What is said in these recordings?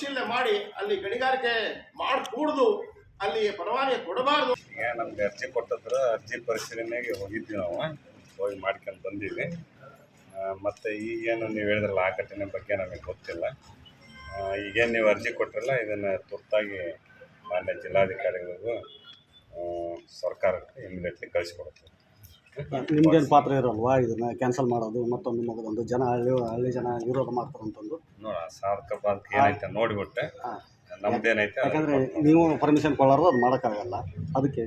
ಪರಿಶೀಲನೆ ಮಾಡಿ ಅಲ್ಲಿ ಗಣಿಗಾರಿಕೆ ಮಾಡಕೂಡ್ದು, ಅಲ್ಲಿ ಪರವಾನಗಿ ಕೊಡಬಾರ್ದು. ನಮ್ಗೆ ಅರ್ಜಿ ಕೊಟ್ಟದ್ರ ಅರ್ಜಿ ಪರಿಶೀಲನೆಗೆ ಹೋಗಿದ್ವಿ ನಾವು. ಹೋಗಿ ಮಾಡ್ಕೊಂಡು ಬಂದೀವಿ. ಮತ್ತು ಈಗೇನು ನೀವು ಹೇಳಿದ್ರಲ್ಲ, ಆ ಘಟನೆ ಬಗ್ಗೆ ನಮಗೆ ಗೊತ್ತಿಲ್ಲ. ಈಗೇನು ನೀವು ಅರ್ಜಿ ಕೊಟ್ಟಿರಲ್ಲ ಇದನ್ನು ತುರ್ತಾಗಿ ಮಾನ್ಯ ಜಿಲ್ಲಾಧಿಕಾರಿಗಳಿಗೂ ಸರ್ಕಾರಕ್ಕೆ ಇಮಿಡಿಯೇಟ್ಲಿ ಕಳಿಸ್ಕೊಡ್ತೀವಿ ನಿಮ್ಗೇನು ಪಾತ್ರ ಇರಲ್ವಾ? ಇದನ್ನ ಕ್ಯಾನ್ಸಲ್ ಮಾಡೋದು ಮತ್ತೊಂದು ಮಗದೊಂದು ಜನ ಹಳ್ಳಿ ಹಳ್ಳಿ ಜನ ವಿರೋಧ ಮಾಡ್ತಾರಂತಂದು ನೋಡ ಸಾಧಕ ಬಾಧಕ ಏನೈತೆ ನೋಡಿಬಿಟ್ಟೆ. ನಮ್ದೇನೈತೆ ಯಾಕಂದರೆ. ನೀವು ಪರ್ಮಿಷನ್ ಕೊಳ್ಳಾರ್ದು ಅದು ಮಾಡೋಕ್ಕಾಗಲ್ಲ. ಅದಕ್ಕೆ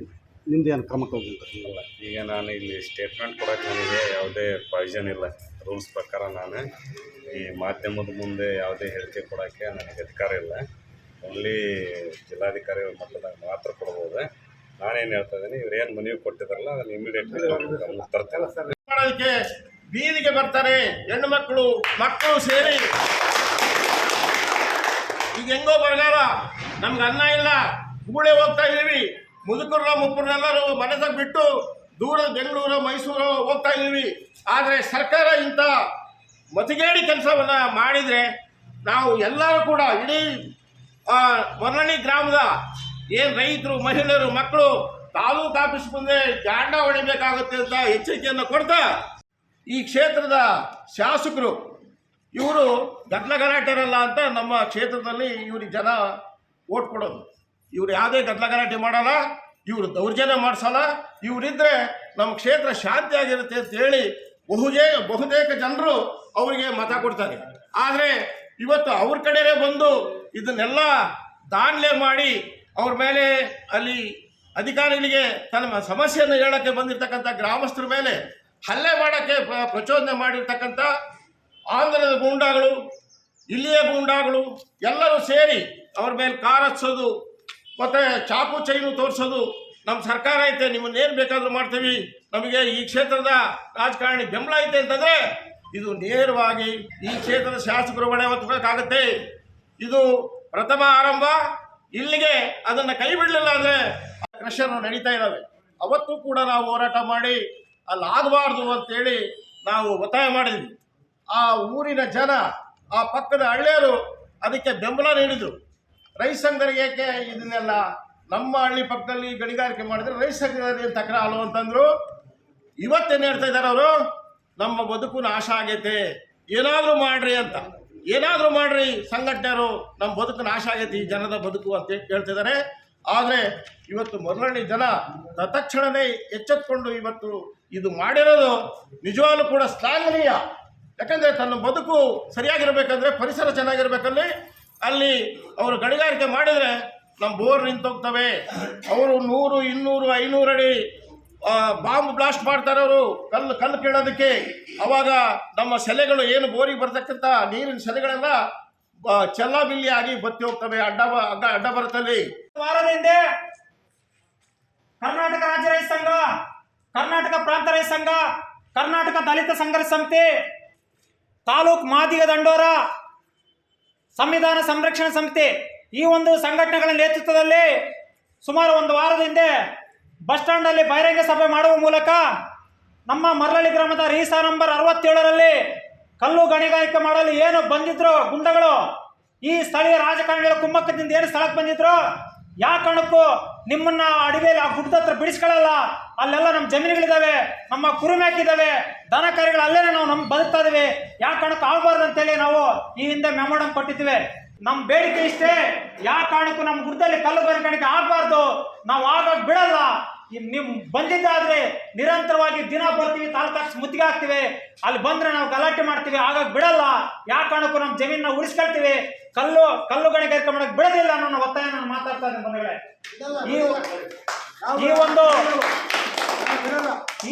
ನಿಮ್ದೇನು ಕ್ರಮ ಅಲ್ಲ ಈಗ ನಾನು ಇಲ್ಲಿ ಸ್ಟೇಟ್ಮೆಂಟ್ ಕೊಡೋಕೆ ನನಗೆ ಯಾವುದೇ ಪ್ರಯೋಜನ ಇಲ್ಲ. ರೂಲ್ಸ್ ಪ್ರಕಾರ ನಾನು ಈ ಮಾಧ್ಯಮದ ಮುಂದೆ ಯಾವುದೇ ಹೇಳಿಕೆ ಕೊಡೋಕ್ಕೆ ನನಗೆ ಅಧಿಕಾರ ಇಲ್ಲ. ಓನ್ಲಿ ಜಿಲ್ಲಾಧಿಕಾರಿ ಮಟ್ಟದಾಗ ಮಾತ್ರ ಕೊಡ್ಬೋದು. ನಾನೇನು ಹೇಳ್ತಾ ಇದ್ದೀನಿ ಇವ್ರು ಏನು ಮನವಿ ಕೊಟ್ಟಿದಾರಲ್ಲ ಅದನ್ನು ಇಮಿಡಿಯೇಟ್ಲಿ ಗಮನಕ್ಕೆ ತರ್ತೇನೆ. ಮಾಡೋದಕ್ಕೆ ಬೀದಿಗೆ ಬರ್ತಾರೆ ಹೆಣ್ಣು ಮಕ್ಕಳು ಮಕ್ಕಳು ಸೇರಿ. ಈಗ ಹೆಂಗೋ ಬರಗಾಲ ನಮ್ಗೆ ಅನ್ನ ಇಲ್ಲ ಗೂಳೆ ಹೋಗ್ತಾ ಇದೀವಿ. ಮುದುಕರ ಮುಪ್ಪರನ್ನೆಲ್ಲರೂ ಮನಸ್ಸಾಗ ಬಿಟ್ಟು ದೂರ ಬೆಂಗಳೂರು ಮೈಸೂರು ಹೋಗ್ತಾ ಇದೀವಿ. ಆದರೆ ಸರ್ಕಾರ ಇಂಥ ಮತಿಗೇಡಿ ಕೆಲಸವನ್ನು ಮಾಡಿದರೆ ನಾವು ಎಲ್ಲರೂ ಕೂಡ ಇಡೀ ಆ, ಗ್ರಾಮದ ಏನು ರೈತರು ಮಹಿಳೆಯರು, ಮಕ್ಕಳು, ತಾಲೂಕು ಆಫೀಸ್ ಮುಂದೆ ಜಾಂಡ ಹೊಡಿಬೇಕಾಗುತ್ತೆ ಅಂತ ಎಚ್ಚರಿಕೆಯನ್ನು ಕೊಡ್ತಾ ಈ ಕ್ಷೇತ್ರದ ಶಾಸಕರು, ಇವರು ಗದ್ದಲ ಗಲಾಟೆರಲ್ಲ ಅಂತ ನಮ್ಮ ಕ್ಷೇತ್ರದಲ್ಲಿ ಇವ್ರಿಗೆ ಜನ ಓಟ್ ಕೊಡೋದು. ಇವ್ರು ಯಾವುದೇ ಗದ್ದಲ ಗಲಾಟೆ ಮಾಡಲ್ಲ, ಇವರು ದೌರ್ಜನ್ಯ ಮಾಡಿಸಲ್ಲ ಇವರಿದ್ದರೆ ನಮ್ಮ ಕ್ಷೇತ್ರ ಶಾಂತಿಯಾಗಿರುತ್ತೆ ಅಂತ ಹೇಳಿ ಬಹುಜೇ, ಬಹುತೇಕ ಜನರು ಅವರಿಗೆ ಮತ ಕೊಡ್ತಾರೆ. ಆದರೆ ಇವತ್ತು ಅವ್ರ ಕಡೆಯೇ ಬಂದು ಇದನ್ನೆಲ್ಲ ದಾನ್ಲೆ ಮಾಡಿ ಅವ್ರ ಮೇಲೆ ಅಲ್ಲಿ ಅಧಿಕಾರಿಗಳಿಗೆ ತನ್ನ ಸಮಸ್ಯೆಯನ್ನು ಹೇಳೋಕ್ಕೆ ಬಂದಿರತಕ್ಕಂಥ ಗ್ರಾಮಸ್ಥರ ಮೇಲೆ ಹಲ್ಲೆ ಮಾಡೋಕ್ಕೆ ಪ್ರ- ಪ್ರಚೋದನೆ ಮಾಡಿರ್ತಕ್ಕಂಥ ಆಂಧ್ರದ ಗೂಂಡಾಗಳು, ಇಲ್ಲಿಯ ಗೂಂಡಾಗಳು ಎಲ್ಲರೂ ಸೇರಿ ಅವ್ರ ಮೇಲೆ ಕಾರ್ ಹಚ್ಚೋದು, ಮತ್ತು ಚಾಕು ಚೈನು ತೋರಿಸೋದು, ನಮ್ಮ ಸರ್ಕಾರ ಐತೆ, ನಿಮ್ಮನ್ನ ಏನು ಬೇಕಾದರೂ ಮಾಡ್ತೀವಿ, ನಮಗೆ ಈ ಕ್ಷೇತ್ರದ ರಾಜಕಾರಣಿ ಬೆಂಬಲ ಐತೆ ಅಂತಂದರೆ ಇದು ನೇರವಾಗಿ ಈ ಕ್ಷೇತ್ರದ ಶಾಸಕರು ಹೊಣೆ ಇದು ಪ್ರಥಮ ಆರಂಭ ಇಲ್ಲಿಗೆ ಅದನ್ನು ಕೈ ಬಿಡಲಿಲ್ಲ ಅಂದರೆ ಕ್ರಷರ್ ನಡೀತಾ ಇದ್ದಾವೆ ಅವತ್ತು ಕೂಡ ನಾವು ಹೋರಾಟ ಮಾಡಿ ಅಲ್ಲಿ ಆಗಬಾರ್ದು ಅಂತೇಳಿ ನಾವು ಒತ್ತಾಯ ಮಾಡಿದ್ವಿ. ಆ ಊರಿನ ಜನ, ಆ ಪಕ್ಕದ ಹಳ್ಳಿಯರು ಅದಕ್ಕೆ ಬೆಂಬಲ ನೀಡಿದರು. ರೈತ ಸಂಘರಿಗೆ ಇದನ್ನೆಲ್ಲ ನಮ್ಮ ಹಳ್ಳಿ ಪಕ್ಕದಲ್ಲಿ ಗಣಿಗಾರಿಕೆ ಮಾಡಿದ್ರೆ ರೈತ ಸಂಘದಲ್ಲಿ ತಕರಾರು ಅಂತಂದ್ರು. ಇವತ್ತೇನು ಹೇಳ್ತಾ ಇದ್ದಾರೆ ಅವರು? ನಮ್ಮ ಬದುಕು ನಾಶ ಆಗೈತೆ. ಏನಾದರೂ ಮಾಡ್ರಿ ಅಂತ. ಏನಾದರೂ ಮಾಡ್ರಿ, ಸಂಘಟನೆಯರು ನಮ್ಮ ಬದುಕು ನಾಶ ಆಗೈತಿ ಈ ಜನದ ಬದುಕು ಅಂತ ಹೇಳ್ತಿದ್ದಾರೆ ಆದರೆ ಇವತ್ತು ಮೊದಲನೇ ಜನ ತತ್ಕ್ಷಣವೇ ಎಚ್ಚೆತ್ಕೊಂಡು ಇವತ್ತು ಇದು ಮಾಡಿರೋದು ನಿಜವಾಗ್ಲೂ ಕೂಡ ಶ್ಲಾಘನೀಯ. ಯಾಕಂದರೆ ತನ್ನ ಬದುಕು ಸರಿಯಾಗಿರಬೇಕಂದ್ರೆ ಪರಿಸರ ಚೆನ್ನಾಗಿರ್ಬೇಕಲ್ಲಿ, ಅಲ್ಲಿ ಅವರು ಗಣಿಗಾರಿಕೆ ಮಾಡಿದರೆ ನಮ್ಮ ಬೋರ್ ನಿಂತೋಗ್ತವೆ. ಅವರು ನೂರು, ಇನ್ನೂರು, ಐನೂರು ಅಡಿ ಬಾಂಬ್ ಬ್ಲಾಸ್ಟ್ ಮಾಡ್ತಾರೆ ಅವರು. ಕಲ್ಲು ಕಲ್ಲು ಕೀಳೋದಕ್ಕೆ. ಅವಾಗ ನಮ್ಮ ಸೆಲೆಗಳು ಏನು ಬೋರಿಗೆ ಬರ್ತಕ್ಕಂಥ ನೀರಿನ ಸೆಲೆಗಳೆಲ್ಲ ಚೆಲ್ಲ ಬಿಲ್ಲಿ ಆಗಿ ಬತ್ತಿ ಹೋಗ್ತವೆ ಅಡ್ಡ ಅಡ್ಡ ಅಡ್ಡ ಬರುತ್ತಲ್ಲಿ. ವಾರದ ಕರ್ನಾಟಕ ರಾಜ್ಯ ರೈತ ಸಂಘ, ಕರ್ನಾಟಕ ಪ್ರಾಂತ ರೈತ ಸಂಘ, ಕರ್ನಾಟಕ ದಲಿತ ಸಂಘರ್ಷ ಸಮಿತಿ, ತಾಲೂಕ್ ಮಾದಿಗ ದಂಡೋರ ಸಂವಿಧಾನ ಸಂರಕ್ಷಣಾ ಸಮಿತಿ ಈ ಒಂದು ಸಂಘಟನೆಗಳ ನೇತೃತ್ವದಲ್ಲಿ ಸುಮಾರು ಒಂದು ವಾರದ ಹಿಂದೆ ಬಸ್ ಸ್ಟ್ಯಾಂಡಲ್ಲಿ ಬಹಿರಂಗ ಸಭೆ ಮಾಡುವ ಮೂಲಕ ನಮ್ಮ ಮರಳಿ ಗ್ರಾಮದ ರೀಸಾ ನಂಬರ್ ಅರವತ್ತೇಳರಲ್ಲಿ ಕಲ್ಲು ಗಣಿಗಾರಿಕೆ ಮಾಡಲು ಏನು ಬಂದಿದ್ರು ಗುಂಡಗಳು, ಈ ಸ್ಥಳೀಯ ರಾಜಕಾರಣಿಗಳ ಕುಮ್ಮಕ್ಕದಿಂದ ಏನು ಸ್ಥಳಕ್ಕೆ ಬಂದಿದ್ರು ಯಾವ ಕಾರಣಕ್ಕೂ ನಿಮ್ಮನ್ನ ಅಡವಿಯಲ್ಲಿ ಆ ಗುಡ್ಡದ ಹತ್ರ ಬಿಡಿಸ್ಕೊಳ್ಳಲ್ಲ. ಅಲ್ಲೆಲ್ಲ ನಮ್ಮ ಜಮೀನುಗಳಿದ್ದಾವೆ, ನಮ್ಮ ಕುರಿ ಮೇಕಿದಾವೆ ದನ ಕರುಗಳು ಅಲ್ಲೇನೆ ನಾವು ನಮ್ಮ ಬದುಕ್ತಾ ಇದೀವಿ ಯಾವ ಕಾರಣಕ್ಕೂ ಆಗಬಾರ್ದು ಅಂತೇಳಿ ನಾವು ಈ ಹಿಂದೆ ಮೆಮೋಡಮ್ ಕೊಟ್ಟಿದ್ದೀವಿ. ನಮ್ಮ ಬೇಡಿಕೆ ಇಷ್ಟೇ ಯಾವ ಕಾರಣಕ್ಕೂ ನಮ್ಮ ಗುಡ್ಡದಲ್ಲಿ ಕಲ್ಲು ಗಣಿಗಾರಿಕೆ ಆಗಬಾರ್ದು. ನಾವು ಆಗಾಗ ಬಿಡಲ್ಲ. ನಿಮ್ ಬಂದಿದ್ದಾದ್ರೆ ನಿರಂತರವಾಗಿ ದಿನ ಬರ್ತೀವಿ ತಾಲೂಕಾಕ್ಸ್ ಮುತ್ತಿಗೆ ಹಾಕ್ತಿವಿ ಅಲ್ಲಿ ಬಂದ್ರೆ ನಾವು ಗಲಾಟೆ ಮಾಡ್ತೀವಿ ಆಗಾಗ ಬಿಡಲ್ಲ. ಯಾವ ಕಾರಣಕ್ಕೂ ನಮ್ಮ ಜಮೀನ ಉಳಿಸ್ಕೊಳ್ತೀವಿ. ಕಲ್ಲು ಕಲ್ಲು ಗಣಿಗಾರಿಕೆ ಮಾಡಕ್ ಬಿಡೋದಿಲ್ಲ ಅನ್ನೋ ಒತ್ತಾಯ ನಾನು ಮಾತಾಡ್ತಾ ಇದ್ದೇನೆ ಬಂಧುಗಳೇ. ಈ ಈ ಒಂದು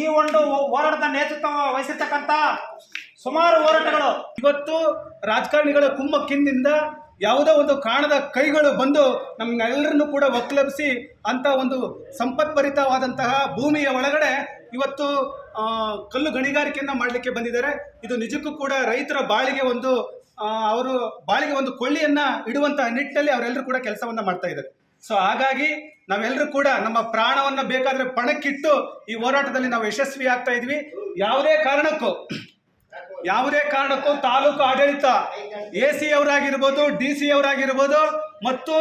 ಈ ಒಂದು ಹೋರಾಟದ ನೇತೃತ್ವ ವಹಿಸಿರ್ತಕ್ಕಂಥ ಸುಮಾರು ಹೋರಾಟಗಳು. ಇವತ್ತು ರಾಜಕಾರಣಿಗಳ ಕುಮ್ಮಕ್ಕಿನಿಂದ ಯಾವುದೋ ಒಂದು ಕಾಣದ ಕೈಗಳು ಬಂದು ನಮ್ಮನ್ನೆಲ್ಲರನ್ನು ಕೂಡ ಒಕ್ಲಬ್ಸಿ ಅಂತ ಒಂದು ಸಂಪತ್ಭರಿತವಾದಂತಹ ಭೂಮಿಯ ಒಳಗಡೆ ಇವತ್ತು ಕಲ್ಲು ಗಣಿಗಾರಿಕೆಯನ್ನು ಮಾಡಲಿಕ್ಕೆ ಬಂದಿದ್ದಾರೆ. ಇದು ನಿಜಕ್ಕೂ ಕೂಡ ರೈತರ ಬಾಳಿಗೆ ಒಂದು ಅವರು ಬಾಳಿಗೆ ಒಂದು ಕೊಳ್ಳಿಯನ್ನ ಇಡುವಂತಹ ನಿಟ್ಟಿನಲ್ಲಿ ಅವರೆಲ್ಲರೂ ಕೂಡ ಕೆಲಸವನ್ನ ಮಾಡ್ತಾ ಇದ್ದಾರೆ. ಸೊ ಹಾಗಾಗಿ ನಾವೆಲ್ಲರೂ ಕೂಡ ನಮ್ಮ ಪ್ರಾಣವನ್ನ ಬೇಕಾದ್ರೆ ಪಣಕ್ಕಿಟ್ಟು ಈ ಹೋರಾಟದಲ್ಲಿ ನಾವು ಯಶಸ್ವಿ ಆಗ್ತಾ ಇದ್ವಿ. ಯಾವುದೇ ಕಾರಣಕ್ಕೂ ಯಾವುದೇ ಕಾರಣಕ್ಕೂ ತಾಲೂಕು ಆಡಳಿತ ಎ ಸಿ ಅವರಾಗಿರ್ಬೋದು ಡಿ ಸಿ ಅವರಾಗಿರ್ಬೋದು ಮತ್ತು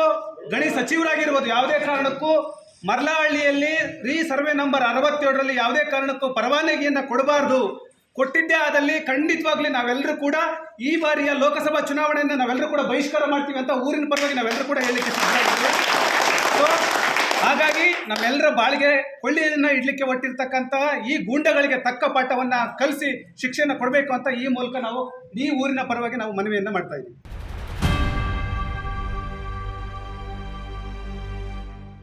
ಗಣಿ ಸಚಿವರಾಗಿರ್ಬೋದು ಯಾವುದೇ ಕಾರಣಕ್ಕೂ ಮರ್ಲಹಳ್ಳಿಯಲ್ಲಿ ರೀ ಸರ್ವೆ ನಂಬರ್ ಅರವತ್ತೇಳರಲ್ಲಿ ಯಾವುದೇ ಕಾರಣಕ್ಕೂ ಪರವಾನಗಿಯನ್ನು ಕೊಡಬಾರ್ದು. ಕೊಟ್ಟಿದ್ದೇ ಆದಲ್ಲಿ ಖಂಡಿತವಾಗ್ಲಿ ನಾವೆಲ್ಲರೂ ಕೂಡ ಈ ಬಾರಿಯ ಲೋಕಸಭಾ ಚುನಾವಣೆಯನ್ನು ನಾವೆಲ್ಲರೂ ಕೂಡ ಬಹಿಷ್ಕಾರ ಮಾಡ್ತೀವಿ ಅಂತ ಊರಿನ ಪರವಾಗಿ ನಾವೆಲ್ಲರೂ ಕೂಡ ಹೇಳಿಕೆ ಹಾಗಾಗಿ ನಮ್ಮೆಲ್ಲರ ಬಾಳಿಗೆ ಕೊಳ್ಳಿಯನ್ನು ಇಡ್ಲಿಕ್ಕೆ ಹೊಟ್ಟಿರ್ತಕ್ಕಂತಹ ಈ ಗೂಂಡಗಳಿಗೆ ತಕ್ಕ ಪಾಠವನ್ನ ಕಲಿಸಿ ಶಿಕ್ಷೆಯನ್ನು ಕೊಡಬೇಕು ಅಂತ ಈ ಮೂಲಕ ನಾವು, ಈ ಊರಿನ ಪರವಾಗಿ ನಾವು ಮನವಿಯನ್ನು ಮಾಡ್ತಾ ಇದ್ದೀವಿ.